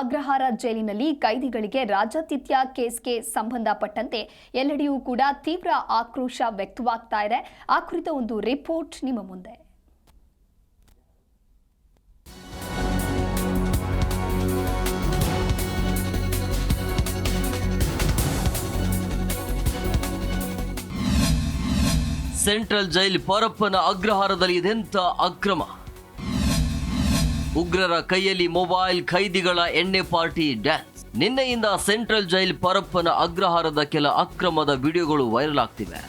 ಅಗ್ರಹಾರ ಜೈಲಿನಲ್ಲಿ ಕೈದಿಗಳಿಗೆ ರಾಜಾತಿಥ್ಯ ಕೇಸ್ಗೆ ಸಂಬಂಧಪಟ್ಟಂತೆ ಎಲ್ಲೆಡೆಯೂ ಕೂಡ ತೀವ್ರ ಆಕ್ರೋಶ ವ್ಯಕ್ತವಾಗ್ತಾ ಇದೆ. ಆ ಕುರಿತ ಒಂದು ರಿಪೋರ್ಟ್ ನಿಮ್ಮ ಮುಂದೆ. ಸೆಂಟ್ರಲ್ ಜೈಲ್ ಪರಪ್ಪನ ಅಗ್ರಹಾರದಲ್ಲಿ ಇದೆಂಥ ಅಕ್ರಮ. ಉಗ್ರರ ಕೈಯಲ್ಲಿ ಮೊಬೈಲ್ ಖೈದಿಗಳ ಎಣ್ಣೆ ಪಾರ್ಟಿ ಡ್ಯಾನ್ಸ್. ನಿನ್ನೆಯಿಂದ ಸೆಂಟ್ರಲ್ ಜೈಲ್ ಪರಪ್ಪನ ಅಗ್ರಹಾರದ ಕೆಲ ಅಕ್ರಮದ ವಿಡಿಯೋಗಳು ವೈರಲ್ ಆಗ್ತಿವೆ.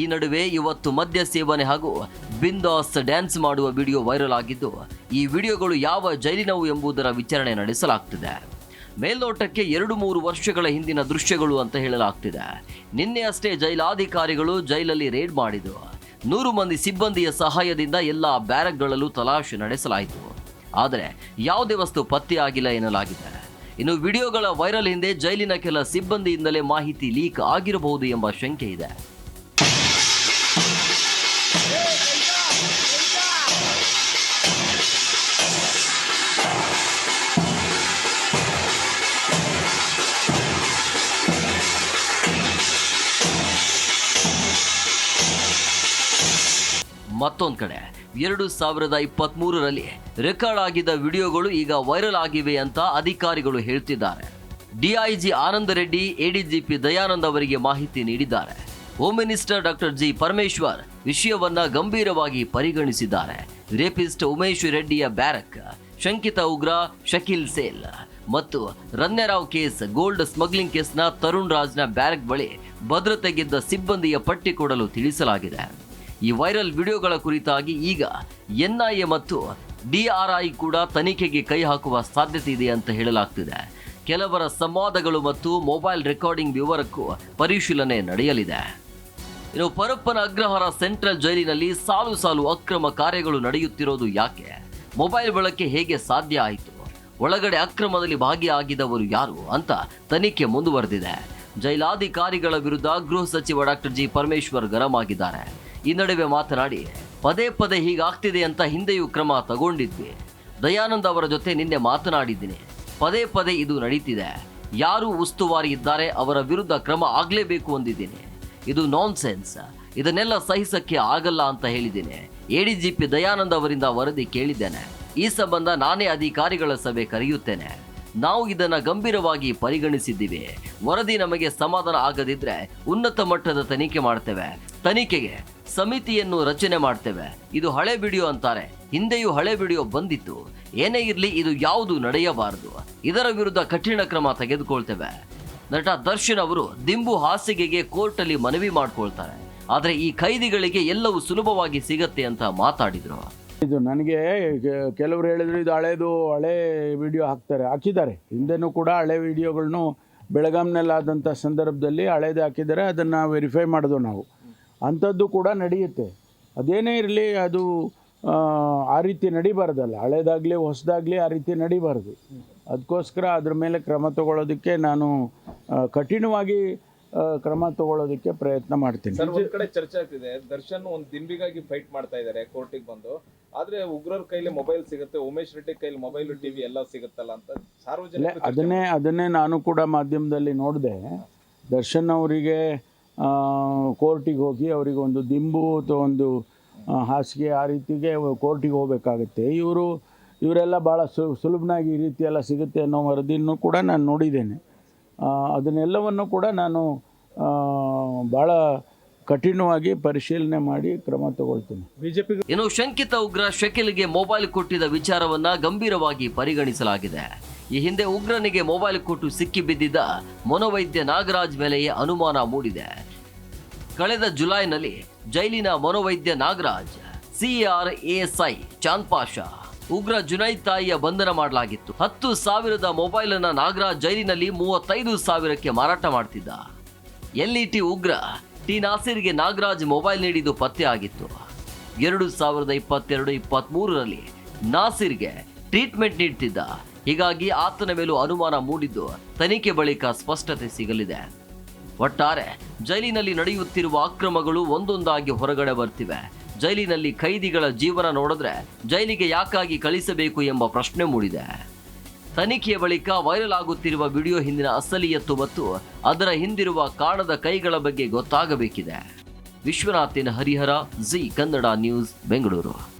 ಈ ನಡುವೆ ಇವತ್ತು ಮದ್ಯ ಸೇವನೆ ಹಾಗೂ ಬಿಂದಾಸ್ ಡ್ಯಾನ್ಸ್ ಮಾಡುವ ವಿಡಿಯೋ ವೈರಲ್ ಆಗಿದ್ದು, ಈ ವಿಡಿಯೋಗಳು ಯಾವ ಜೈಲಿನವು ಎಂಬುದರ ವಿಚಾರಣೆ ನಡೆಸಲಾಗ್ತಿದೆ. ಮೇಲ್ನೋಟಕ್ಕೆ ಎರಡು ಮೂರು ವರ್ಷಗಳ ಹಿಂದಿನ ದೃಶ್ಯಗಳು ಅಂತ ಹೇಳಲಾಗ್ತಿದೆ. ನಿನ್ನೆ ಅಷ್ಟೇ ಜೈಲಾಧಿಕಾರಿಗಳು ಜೈಲಲ್ಲಿ ರೇಡ್ ಮಾಡಿದ್ರು ನೂರು ಮಂದಿ ಸಿಬ್ಬಂದಿಯ ಸಹಾಯದಿಂದ ಎಲ್ಲ ಬ್ಯಾರಕ್ಗಳಲ್ಲೂ ತಲಾಶೆ ನಡೆಸಲಾಯಿತು. ಆದರೆ ಯಾವುದೇ ವಸ್ತು ಪತ್ತೆಯಾಗಿಲ್ಲ ಎನ್ನಲಾಗಿದೆ. ಇನ್ನು ವಿಡಿಯೋಗಳ ವೈರಲ್ ಹಿಂದೆ ಜೈಲಿನ ಕೆಲ ಸಿಬ್ಬಂದಿಯಿಂದಲೇ ಮಾಹಿತಿ ಲೀಕ್ ಆಗಿರಬಹುದು ಎಂಬ ಶಂಕೆ ಇದೆ. ಮತ್ತೊಂದು ಕಡೆ ಎರಡು ಸಾವಿರದ ಇಪ್ಪತ್ತ್ ಮೂರರಲ್ಲಿ ರೆಕಾರ್ಡ್ ಆಗಿದ್ದ ವಿಡಿಯೋಗಳು ಈಗ ವೈರಲ್ ಆಗಿವೆ ಅಂತ ಅಧಿಕಾರಿಗಳು ಹೇಳ್ತಿದ್ದಾರೆ. ಡಿಐಜಿ ಆನಂದ ರೆಡ್ಡಿ, ಎಡಿಜಿಪಿ ದಯಾನಂದ್ ಅವರಿಗೆ ಮಾಹಿತಿ ನೀಡಿದ್ದಾರೆ. Home minister doctor G Parameshwar ವಿಷಯವನ್ನ ಗಂಭೀರವಾಗಿ ಪರಿಗಣಿಸಿದ್ದಾರೆ. ರೇಪಿಸ್ಟ್ ಉಮೇಶ್ ರೆಡ್ಡಿಯ ಬ್ಯಾರಕ್, ಶಂಕಿತ ಉಗ್ರ ಶಕೀಲ್ ಸೇಲ್ ಮತ್ತು ರನ್ಯರಾವ್ ಕೇಸ್, ಗೋಲ್ಡ್ ಸ್ಮಗ್ಲಿಂಗ್ ಕೇಸ್ನ ತರುಣ್ ರಾಜ್ನ ಬ್ಯಾರಕ್ ಬಳಿ ಭದ್ರತೆಗಿದ್ದ ಸಿಬ್ಬಂದಿಯ ಪಟ್ಟಿ ಕೊಡಲು ತಿಳಿಸಲಾಗಿದೆ. ಈ ವೈರಲ್ ವಿಡಿಯೋಗಳ ಕುರಿತಾಗಿ ಈಗ ಎನ್ಐಎ ಮತ್ತು ಡಿಆರ್ಐ ಕೂಡ ತನಿಖೆಗೆ ಕೈ ಹಾಕುವ ಸಾಧ್ಯತೆ ಇದೆ ಅಂತ ಹೇಳಲಾಗ್ತಿದೆ. ಕೆಲವರ ಸಂವಾದಗಳು ಮತ್ತು ಮೊಬೈಲ್ ರೆಕಾರ್ಡಿಂಗ್ ವಿವರಕ್ಕೂ ಪರಿಶೀಲನೆ ನಡೆಯಲಿದೆ. ಇನ್ನು ಪರಪ್ಪನ ಅಗ್ರಹಾರ ಸೆಂಟ್ರಲ್ ಜೈಲಿನಲ್ಲಿ ಸಾಲು ಸಾಲು ಅಕ್ರಮ ಕಾರ್ಯಗಳು ನಡೆಯುತ್ತಿರೋದು ಯಾಕೆ? ಮೊಬೈಲ್ ಬಳಕೆ ಹೇಗೆ ಸಾಧ್ಯ ಆಯಿತು? ಒಳಗಡೆ ಅಕ್ರಮದಲ್ಲಿ ಭಾಗಿಯಾಗಿದ್ದವರು ಯಾರು ಅಂತ ತನಿಖೆ ಮುಂದುವರೆದಿದೆ. ಜೈಲಾಧಿಕಾರಿಗಳ ವಿರುದ್ಧ ಗೃಹ ಸಚಿವ ಡಾಕ್ಟರ್ ಜಿ ಪರಮೇಶ್ವರ್ ಗರಂ ಆಗಿದ್ದಾರೆ. ಈ ನಡುವೆ ಮಾತನಾಡಿ, ಪದೇ ಪದೇ ಹೀಗಾಗ್ತಿದೆ ಅಂತ ಹಿಂದೆಯೂ ಕ್ರಮ ತಗೊಂಡಿದ್ವಿ. ದಯಾನಂದ್ ಅವರ ಜೊತೆ ನಿನ್ನೆ ಮಾತನಾಡಿದ್ದೀನಿ. ಪದೇ ಪದೇ ಇದು ನಡೀತಿದೆ. ಯಾರು ಉಸ್ತುವಾರಿ ಇದ್ದಾರೆ ಅವರ ವಿರುದ್ಧ ಕ್ರಮ ಆಗಲೇಬೇಕು ಅಂದಿದ್ದೀನಿ. ಇದು ನಾನ್ ಸೆನ್ಸ್ ಇದನ್ನೆಲ್ಲ ಸಹಿಸಕ್ಕೆ ಆಗಲ್ಲ ಅಂತ ಹೇಳಿದ್ದೀನಿ. ಎಡಿಜಿಪಿ ದಯಾನಂದ್ ಅವರಿಂದ ವರದಿ ಕೇಳಿದ್ದೇನೆ. ಈ ಸಂಬಂಧ ನಾನೇ ಅಧಿಕಾರಿಗಳ ಸಭೆ ಕರೆಯುತ್ತೇನೆ. ನಾವು ಇದನ್ನ ಗಂಭೀರವಾಗಿ ಪರಿಗಣಿಸಿದ್ದೀವಿ. ವರದಿ ನಮಗೆ ಸಮಾಧಾನ ಆಗದಿದ್ರೆ ಉನ್ನತ ಮಟ್ಟದ ತನಿಖೆ ಮಾಡ್ತೇವೆ. ತನಿಖೆಗೆ ಸಮಿತಿಯನ್ನು ರಚನೆ ಮಾಡ್ತೇವೆ. ಇದು ಹಳೆ ವಿಡಿಯೋ ಅಂತಾರೆ. ಹಿಂದೆಯೂ ಹಳೆ ವಿಡಿಯೋ ಬಂದಿತ್ತು. ಏನೇ ಇರಲಿ ಇದು ಯಾವುದು ನಡೆಯಬಾರದು. ಇದರ ವಿರುದ್ಧ ಕಠಿಣ ಕ್ರಮ ತೆಗೆದುಕೊಳ್ತೇವೆ. ನಟ ದರ್ಶನ್ ಅವರು ದಿಂಬು ಹಾಸಿಗೆಗೆ ಕೋರ್ಟಲ್ಲಿ ಮನವಿ ಮಾಡ್ಕೊಳ್ತಾರೆ. ಆದರೆ ಈ ಕೈದಿಗಳಿಗೆ ಎಲ್ಲವೂ ಸುಲಭವಾಗಿ ಸಿಗತ್ತೆ ಅಂತ ಮಾತಾಡಿದ್ರು. ಇದು ನನಗೆ ಕೆಲವರು ಹೇಳಿದ್ರು ಇದು ಹಳೇದು, ಹಳೆ ವಿಡಿಯೋ ಹಾಕ್ತಾರೆ, ಹಾಕಿದ್ದಾರೆ. ಹಿಂದೆನೂ ಕೂಡ ಹಳೆ ವಿಡಿಯೋಗಳನ್ನು ಬೆಳಗಾಂನಲ್ಲಾದಂಥ ಸಂದರ್ಭದಲ್ಲಿ ಹಳೇದು ಹಾಕಿದ್ದಾರೆ, ಅದನ್ನು ವೆರಿಫೈ ಮಾಡಿದ್ವು ನಾವು. ಅಂಥದ್ದು ಕೂಡ ನಡೆಯುತ್ತೆ. ಅದೇನೇ ಇರಲಿ ಅದು ಆ, ರೀತಿ ನಡಿಬಾರ್ದಲ್ಲ. ಹಳೇದಾಗಲಿ ಹೊಸದಾಗಲಿ ಆ ರೀತಿ ನಡಿಬಾರ್ದು. ಅದಕ್ಕೋಸ್ಕರ ಅದ್ರ ಮೇಲೆ ಕ್ರಮ ತಗೊಳ್ಳೋದಕ್ಕೆ ನಾನು ಕಠಿಣವಾಗಿ ಕ್ರಮ ತಗೊಳ್ಳೋದಕ್ಕೆ ಪ್ರಯತ್ನ ಮಾಡ್ತೀನಿ. ಸರ್ ಒಂದ್ ಕಡೆ ಚರ್ಚೆ ಆಗ್ತಿದೆ. ದರ್ಶನ್ ಒಂದು ದಿಂಬಿಗಾಗಿ ಫೈಟ್ ಮಾಡ್ತಾ ಇದ್ದಾರೆ ಕೋರ್ಟಿಗೆ ಬಂದು. ಆದ್ರೆ ಉಗ್ರರ ಕೈಲಿ ಮೊಬೈಲ್ ಸಿಗುತ್ತೆ ಉಮೇಶ್ ರೆಡ್ಡಿ ಕೈಲಿ ಮೊಬೈಲ್ ಟಿವಿ ಎಲ್ಲ ಸಿಗುತ್ತಲ್ಲ ಅಂತ ಸಾರ್ವಜನಿಕ ಅದನ್ನೇ ಅದನ್ನೇ ನಾನು ಕೂಡ ಮಾಧ್ಯಮದಲ್ಲಿ ನೋಡಿದೆ. ದರ್ಶನ್ ಅವರಿಗೆ ಕೋರ್ಟಿಗೆ ಹೋಗಿ ಅವರಿಗೆ ಒಂದು ದಿಂಬು ಅಥವಾ ಒಂದು ಹಾಸಿಗೆ ಆ ರೀತಿಗೆ ಕೋರ್ಟಿಗೆ ಹೋಗಬೇಕಾಗುತ್ತೆ. ಇವರು ಇವರೆಲ್ಲ ಭಾಳ ಸು ಸುಲಭನಾಗಿ ಈ ರೀತಿ ಎಲ್ಲ ಸಿಗುತ್ತೆ ಅನ್ನೋ ವರದಿಯನ್ನು ಕೂಡ ನಾನು ನೋಡಿದ್ದೇನೆ. ಅದನ್ನೆಲ್ಲವನ್ನು ಕೂಡ ನಾನು ಭಾಳ ಕಠಿಣವಾಗಿ ಪರಿಶೀಲನೆ ಮಾಡಿ ಕ್ರಮ ತಗೊಳ್ತೀನಿ. ಬಿಜೆಪಿ ಇನ್ನು ಶಂಕಿತ ಉಗ್ರ ಶಕಿಲ್ಗೆ ಮೊಬೈಲ್ ಕೊಟ್ಟಿದ್ದ ವಿಚಾರವನ್ನ ಗಂಭೀರವಾಗಿ ಪರಿಗಣಿಸಲಾಗಿದೆ. ಈ ಹಿಂದೆ ಉಗ್ರನಿಗೆ ಮೊಬೈಲ್ ಕೊಟ್ಟು ಸಿಕ್ಕಿ ಬಿದ್ದಿದ್ದ ಮನೋವೈದ್ಯ ನಾಗರಾಜ್ ಮೇಲೆಯೇ ಅನುಮಾನ ಮೂಡಿದೆ. ಕಳೆದ ಜುಲೈನಲ್ಲಿ ಜೈಲಿನ ಮನೋವೈದ್ಯ ನಾಗರಾಜ್ ಸಿಆರ್ ಎಎಸ್ಐ ಚಾಂದ್ ಪಾಷಾ, ಉಗ್ರ ಜುನೈದ್ ತಾಯಿಯ ಬಂಧನ ಮಾಡಲಾಗಿತ್ತು. ಹತ್ತು ಸಾವಿರದ ಮೊಬೈಲ್ ಅನ್ನ ನಾಗರಾಜ್ ಜೈಲಿನಲ್ಲಿ ಮೂವತ್ತೈದು ಸಾವಿರಕ್ಕೆ ಮಾರಾಟ ಮಾಡ್ತಿದ್ದ. ಎಲ್ಇಟಿ ಉಗ್ರ ಟಿ ನಾಸೀರ್ಗೆ ನಾಗರಾಜ್ ಮೊಬೈಲ್ ನೀಡಿದ್ದು ಪತ್ತೆ ಆಗಿತ್ತು. ಎರಡು ಸಾವಿರದ ಇಪ್ಪತ್ತೆರಡು ಇಪ್ಪತ್ತ್ಮೂರರಲ್ಲಿ ನಾಸೀರ್ಗೆ ಟ್ರೀಟ್ಮೆಂಟ್ ನೀಡ್ತಿದ್ದ ಹೀಗಾಗಿ ಆತನ ಮೇಲೂ ಅನುಮಾನ ಮೂಡಿದ್ದು ತನಿಖೆ ಬಳಿಕ ಸ್ಪಷ್ಟತೆ ಸಿಗಲಿದೆ. ಒಟ್ಟಾರೆ, ಜೈಲಿನಲ್ಲಿ ನಡೆಯುತ್ತಿರುವ ಅಕ್ರಮಗಳು ಒಂದೊಂದಾಗಿ ಹೊರಗಡೆ ಬರ್ತಿವೆ. ಜೈಲಿನಲ್ಲಿ ಖೈದಿಗಳ ಜೀವನ ನೋಡಿದ್ರೆ ಜೈಲಿಗೆ ಯಾಕಾಗಿ ಕಳಿಸಬೇಕು ಎಂಬ ಪ್ರಶ್ನೆ ಮೂಡಿದೆ. ತನಿಖೆಯ ಬಳಿಕ ವೈರಲ್ ಆಗುತ್ತಿರುವ ವಿಡಿಯೋ ಹಿಂದಿನ ಅಸಲಿಯತ್ತು ಮತ್ತು ಅದರ ಹಿಂದಿರುವ ಕಾಣದ ಕೈಗಳ ಬಗ್ಗೆ ಗೊತ್ತಾಗಬೇಕಿದೆ. ವಿಶ್ವನಾಥಿನ ಹರಿಹರ, ಜಿ ಕನ್ನಡ ನ್ಯೂಸ್, ಬೆಂಗಳೂರು.